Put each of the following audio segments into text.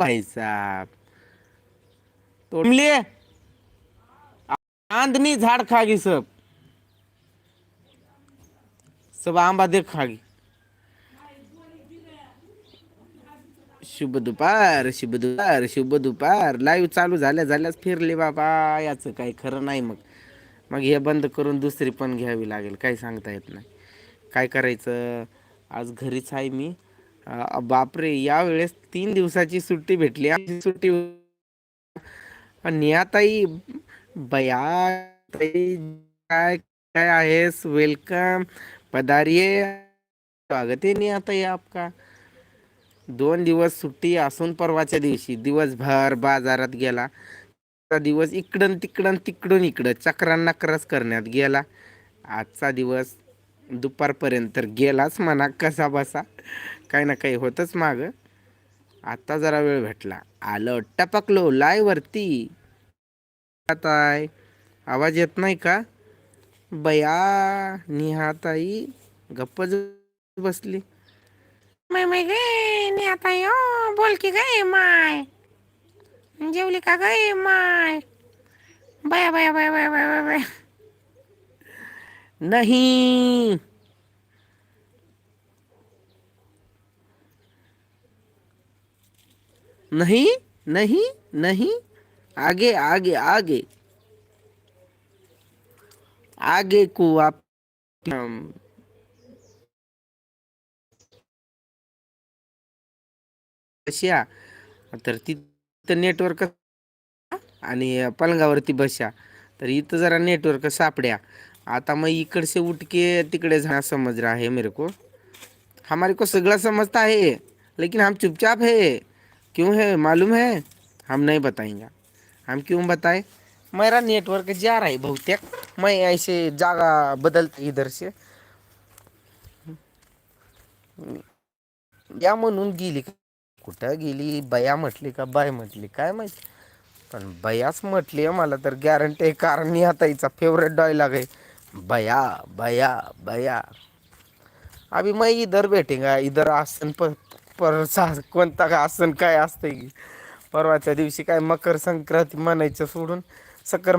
भाई तोडले आंधनी झाड खागी सब. सब आंबा देख खागी. शुभ दुपार शुभ दुपार शुभ दुपार. लाईव्ह चालू झाल्या झाल्याच फिरले बाबा. याचं काही खरं नाही मग. मग हे बंद करून दुसरी पण घ्यावी लागेल. काही सांगता येत नाही. काय करायचं? आज घरीच आहे मी. बापरे या वेळेस तीन दिवसाची सुट्टी भेटली. सुट्टी नियाताई बया काय काय आहेस? वेलकम पधारिये स्वागत आहे नियाताई आपका. दोन दिवस सुट्टी असून परवाच्या दिवशी दिवसभर बाजारात गेला. आजचा दिवस इकडं तिकडं तिकडून इकडं चक्रांना क्रस करण्यात गेला. आजचा दिवस दुपारपर्यंत तर गेलाच म्हणा कसा बसा. काही ना काही होतच माग. आता जरा वेळ भेटला. आलं टपकलो लाय वरती. आहे आवाज येत नाही का? बया निहाताई गप्पच बसली. माय माय गे नी आता यो बोल की गे माय. जेवली का गे माय? बाया बाया बाया बाया बाया बाया. नहीं. नहीं नहीं नहीं आगे आगे आगे। आगे को आप बसया तर तिथं नेटवर्क आणि पलंगावरती बसया. तर इथं जरा नेटवर्क सापड्या. आता मग इकडसे उठके तिकडे जाना समज रहा है मेरे को. हमारे को सगळा समजता है लेकिन हम चुपचाप है. क्यों है? मालूम है? हम नहीं बताएंगे। हम क्यों बताए? मेरा नेटवर्क जा रहा है बहुतेक। मैं ऐसे जागा बदलते इधर से। या म्हणून गेली का? कुठं गेली? बया म्हटली का? बाय म्हटली? काय माहिती? पण बयाच म्हटली आहे मला तर गॅरंटी आहे. कारण मी आता हिचा फेवरेट डायलॉग आहे. बया बया बया. अभी मैं इधर बैठेगा. इधर आसन पर परसा कोणता का आसन काय असतंय की? परवाच्या दिवशी काय मकर संक्रांती म्हणायचं सोडून सकर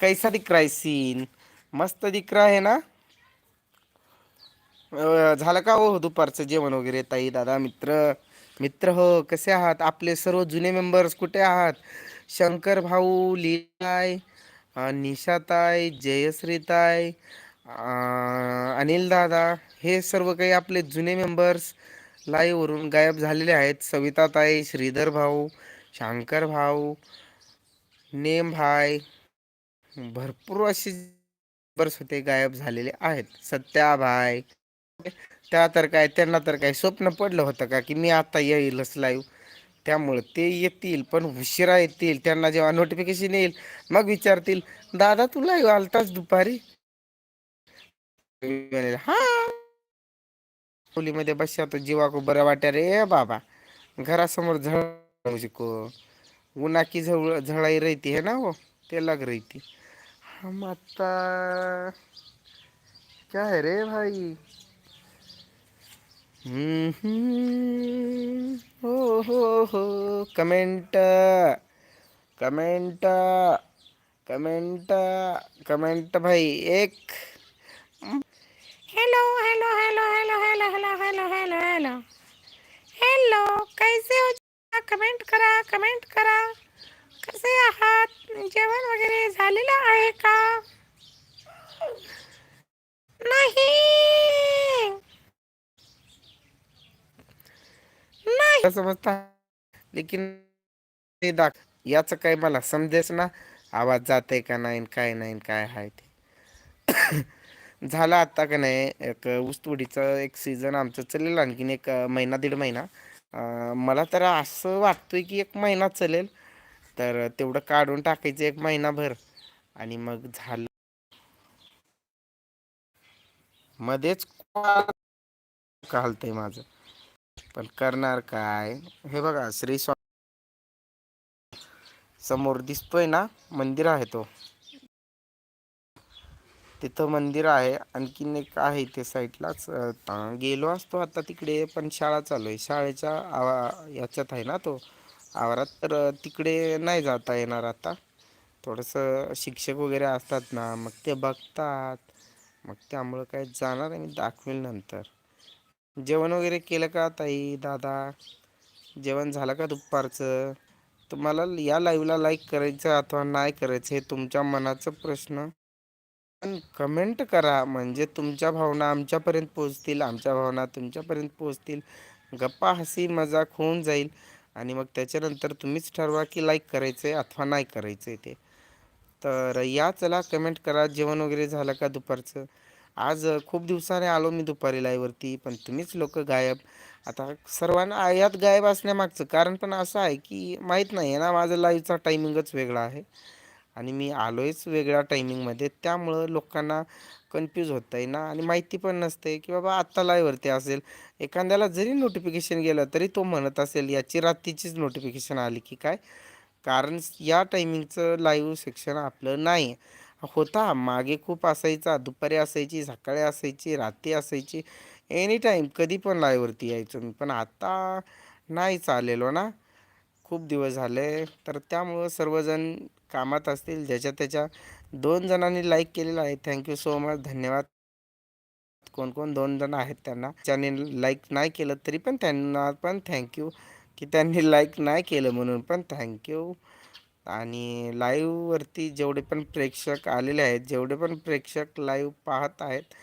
कैसा दिख रहा है सीन मस्त दिख रहा है ना झालं का हो दुपारचं जेवण वगैरे ताई दादा मित्र? मित्र हो कसे आहात? आपले सर्व जुने मेंबर्स कुठे आहात? शंकर भाऊ लीलाय निशाताय जयश्रीताय अनिल दादा हे सर्व काही आपले जुने मेंबर्स लाईव्हवरून गायब झालेले आहेत सविताताई श्रीधर भाऊ शंकर भाऊ नेम भाई. भरपूर असे मेंबर्स होते गायब झालेले आहेत. सत्याभाई त्या तर काय त्यांना तर काय स्वप्न पडलं होतं का की मी आता येईलच लाईव्ह त्यामुळे ते येतील पण उशिरा येतील. त्यांना जेव्हा नोटिफिकेशन येईल मग विचारतील दादा तू लाईव्ह आलताच दुपारी? हा. खोलीमध्ये बसया तो जीवाको बरं वाट्या रे बाबा. घरासमोर झळ को उन्हा की झळ झळाई रहती है ना वो ते लग रही हम आता क्या है रे भाई? हम्म, हो हो हो. कमेंट कमेंट कमेंट कमेंट भाई एक. Hello hello hello hello hello hello hello hello hello hello कैसे हो? कमेंट करा कमेंट करा. कसे आहात? जेवण वगैरे झालेलं आहे का? नाही. नाही. समजता लेकिन ते दाख याचं काय मला समजेच ना आवाज जाते का नाही काय नाही काय आहे ते. झालं आता का नाही एक ऊसतोडीचं एक सीझन आमचं चालेल आणखीन एक महिना दीड महिना. मला तर असं वाटतंय की एक महिना चालेल. तर तेवढं काढून टाकायचं एक महिनाभर आणि मग झालं. मध्येच घालतंय माझं. पण करणार काय? हे बघा श्री स्वामी समोर दिसतोय ना? मंदिर आहे तो. तिथं मंदिर आहे. आणखीन एक आहे ते साईडलाच. गेलो असतो आता तिकडे पण शाळा चालू आहे. शाळेच्या आवा याच्यात आहे ना तो आवारात. तर तिकडे नाही जाता येणार आता. थोडंसं शिक्षक वगैरे असतात ना मग ते बघतात. मग त्यामुळं काय जाणार आहे मी दाखवेल नंतर. जेवण वगैरे केलं का ताई दादा? जेवण झालं का दुपारचं? तुम्हाला या लाईव्हला लाईक करायचं अथवा नाही करायचं हे तुमच्या मनाचा प्रश्न. पण कमेंट करा. म्हणजे तुमच्या भावना आमच्यापर्यंत पोचतील आमच्या भावना तुमच्यापर्यंत पोहोचतील. गप्पा हसी मजाक होऊन जाईल. आणि मग त्याच्यानंतर तुम्हीच ठरवा की लाईक करायचं आहे अथवा नाही करायचं आहे ते. तर या चला कमेंट करा. जेवण वगैरे झालं का दुपारचं? आज खूप दिवसाने आलो मी दुपारी लाईव्हवरती पण तुम्हीच लोक गायब. आता सर्वांना यात गायब असण्यामागचं कारण पण असं आहे की माहीत नाही आहे ना माझं लाईव्हचा टायमिंगच वेगळा आहे. आणि मी आलो आहेच वेगळ्या टायमिंगमध्ये. त्यामुळं लोकांना कन्फ्यूज होत आहे ना. आणि माहिती पण नसते की बाबा आत्ता लाईव्हवरती असेल. एखाद्याला जरी नोटिफिकेशन गेलं तरी तो म्हणत असेल याची रात्रीचीच नोटिफिकेशन आली की काय? कारण या टायमिंगचं लाईव्ह सेक्शन आपलं नाही होता. मागे खूप असायचा. दुपारी असायची सकाळी असायची रात्री असायची. एनी टाईम कधी पण लाईव्हवरती यायचो मी. पण आता नाही चालेलो ना. खूप दिवस झाले. तर त्यामुळं सर्वजण कामात असतील ज्याच्या त्याच्या दोन जणांनी लाईक केलेलं आहे. थँक्यू सो मच धन्यवाद. कोण कोण दोन जण आहेत त्यांना. ज्यांनी लाईक नाही केलं तरी पण त्यांना पण थँक्यू की त्यांनी लाईक नाही केलं म्हणून पण थँक्यू आणि लाईव्हवरती जेवढे पण प्रेक्षक आलेले आहेत जेवढे पण प्रेक्षक लाईव्ह पाहत आहेत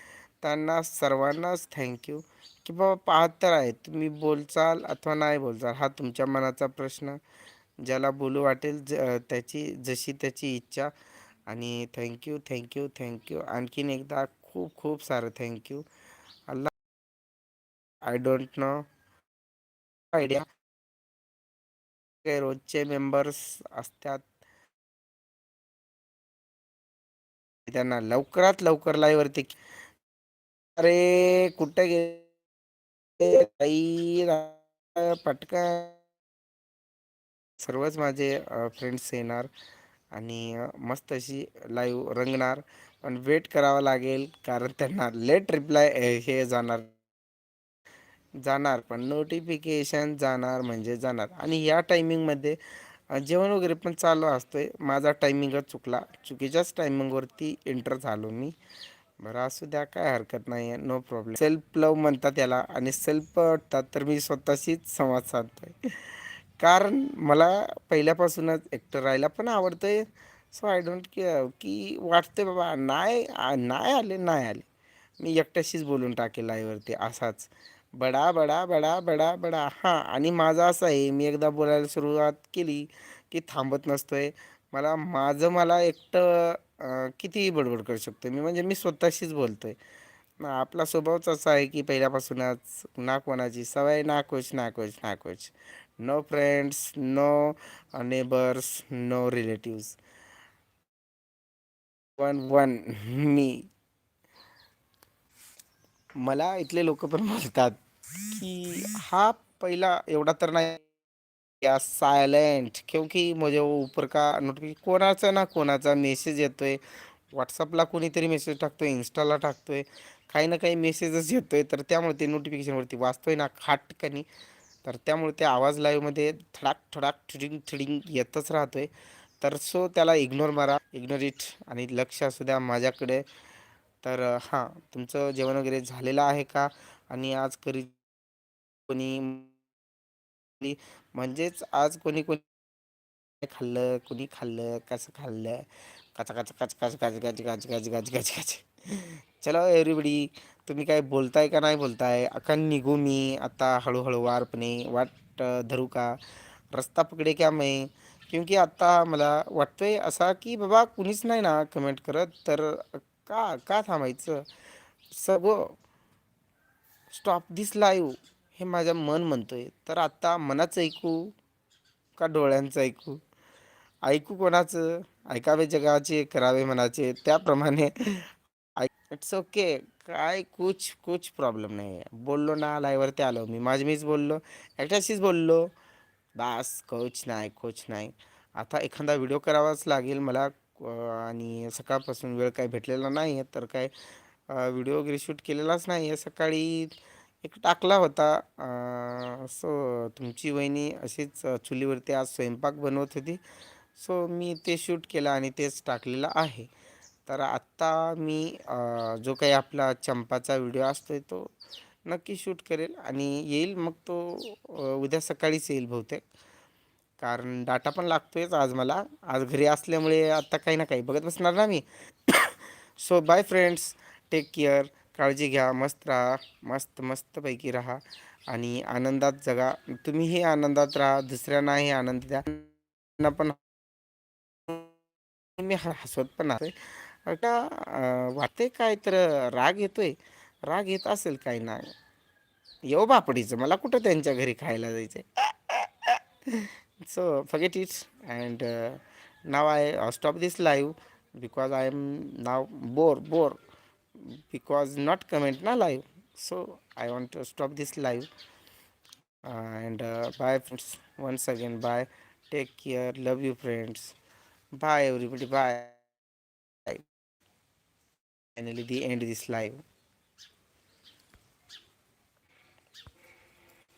त्यांना सर्वांनाच थँक्यू की बाबा पाहत तर आहे तुम्ही बोलचाल अथवा नाही बोलचाल हा तुमच्या मनाचा प्रश्न. ज्याला बोलू वाटेल ज त्याची जशी त्याची इच्छा. आणि थँक्यू थँक्यू थँक्यू आणखीन एकदा खूप खूप सारं थँक्यू अल्ला आय डोंट नो आयडिया काही रोजचे मेंबर्स असतात. त्यांना लवकरात लवकर लाईव्हवरती अरे कुठे गे ताई सर्वच माझे फ्रेंड्स येणार आणि मस्त अशी लाईव्ह रंगणार. पण वेट करावा लागेल कारण त्यांना लेट रिप्लाय हे जाणार. जाणार पण नोटिफिकेशन जाणार म्हणजे जाणार. आणि या टायमिंगमध्ये जेवण वगैरे पण चालू असतोय. माझा टायमिंगच चुकला. चुकीच्याच टायमिंगवरती एंटर झालो मी. बरं असू द्या काय हरकत नाही आहे नो प्रॉब्लेम सेल्फ लव म्हणतात याला आणि सेल्फ वाटतात तर मी स्वतःशीच संवाद साधतोय. कारण मला पहिल्यापासूनच एकटं राहायला पण आवडतं आहे सो आय डोंट केअर की वाटते बाबा नाही नाही आले नाही आले. मी एकट्याशीच बोलून टाकेल लाईव्हवरती असाच. बडा बडा बडा बडा बडा. हां आणि माझं असं आहे मी एकदा बोलायला सुरुवात केली की थांबत नसतोय. मला माझं मला एकटं कितीही बडबड करू शकतो मी म्हणजे मी स्वतःशीच बोलतोय. आपला स्वभावच असा आहे की पहिल्यापासूनच ना कोणाची? सवय ना कुछ ना कुछ ना कुछ no friends no neighbours no relatives one one मी मला इथले लोक पण बोलतात की हा पहिला एवढा तर नाही. या सायलेंट? क्योंकि मुझे वो ऊपर का नोटिफिकेशन कोणाचा ना कोणाचा मेसेज येतोय. व्हॉट्सअपला कोणीतरी मेसेज टाकतोय इन्स्टाला टाकतोय. काही ना काही मेसेजच येतोय तर त्यामुळे ते नोटिफिकेशनवरती वाचतोय ना खाटकनी. तर त्यामुळे ते आवाज लाईव्हमध्ये थडाक थडाक थिडिंग थिडिंग येतच राहतोय. तर सो त्याला इग्नोर मारा इग्नोर इट आणि लक्ष असू द्या माझ्याकडे. तर हां तुमचं जेवण वगैरे झालेलं आहे का? आणि आज करी कोणी म्हणजेच आज कोणी कोणी खाल्लं कोणी खाल्लं कसं खाल्लं कच कच कच कच कच गच गाज गाज गाज गाज गाज चलो एव्हरीबडी तुम्ही काय बोलताय का नाही बोलताय अका निघू मी आता हळूहळू वारपणे वाट धरू का रस्ता पकडे क्या मैं क्योंकि आत्ता मला वाटतोय असा की बाबा कुणीच नाही ना कमेंट करत तर का का थांबायचं सगळं स्टॉप दिस लाईव्ह हे माझं मन म्हणतोय. तर आत्ता मनाचं ऐकू का डोळ्यांचं ऐकू? ऐकू कोणाचं? ऐकावे जगाचे करावे मनाचे. त्याप्रमाणे इट्स ओके काय कुछ कुछ प्रॉब्लेम नाही आहे बोललो ना लाईव्हवरती आलो. मी माझी मीच बोललो. एकट्याशीच बोललो. बास कोच नाही कोच नाही. आता एखादा व्हिडिओ करावाच लागेल मला. आणि सकाळपासून वेळ काय भेटलेला नाही आहे तर काय व्हिडिओ वगैरे शूट केलेलाच नाही आहे सकाळी एक टाकला होता. सो तुमची वहिनी अशीच चुलीवरती आज स्वयंपाक बनवत होती. सो मी ते शूट केलं आणि तेच टाकलेलं आहे. तर आत्ता मी जो काही आपला चंपाचा व्हिडिओ असतोय तो नक्की शूट करेल आणि येईल मग तो उद्या सकाळीच येईल बहुतेक. कारण डाटा पण लागतोयच आज मला. आज घरी असल्यामुळे आत्ता काही ना काही बघत बसणार ना मी. So bye friends take care. काळजी घ्या मस्त राहा मस्त मस्तपैकी राहा आणि आनंदात जगा. तुम्हीही आनंदात राहा दुसऱ्यांनाही आनंद द्या. पण मी हसवत पण आहे. का वाटते काय तर राग येतोय. राग येत असेल काही नाही येऊ बापडीचं. मला कुठं त्यांच्या घरी खायला जायचं so forget it's and now I stop this live because I am now bore bore because not comment na live. So i want to stop this live. And uh, bye friends. Once again bye. Take care. Love you friends. Bye everybody. Bye. Finally the end this live.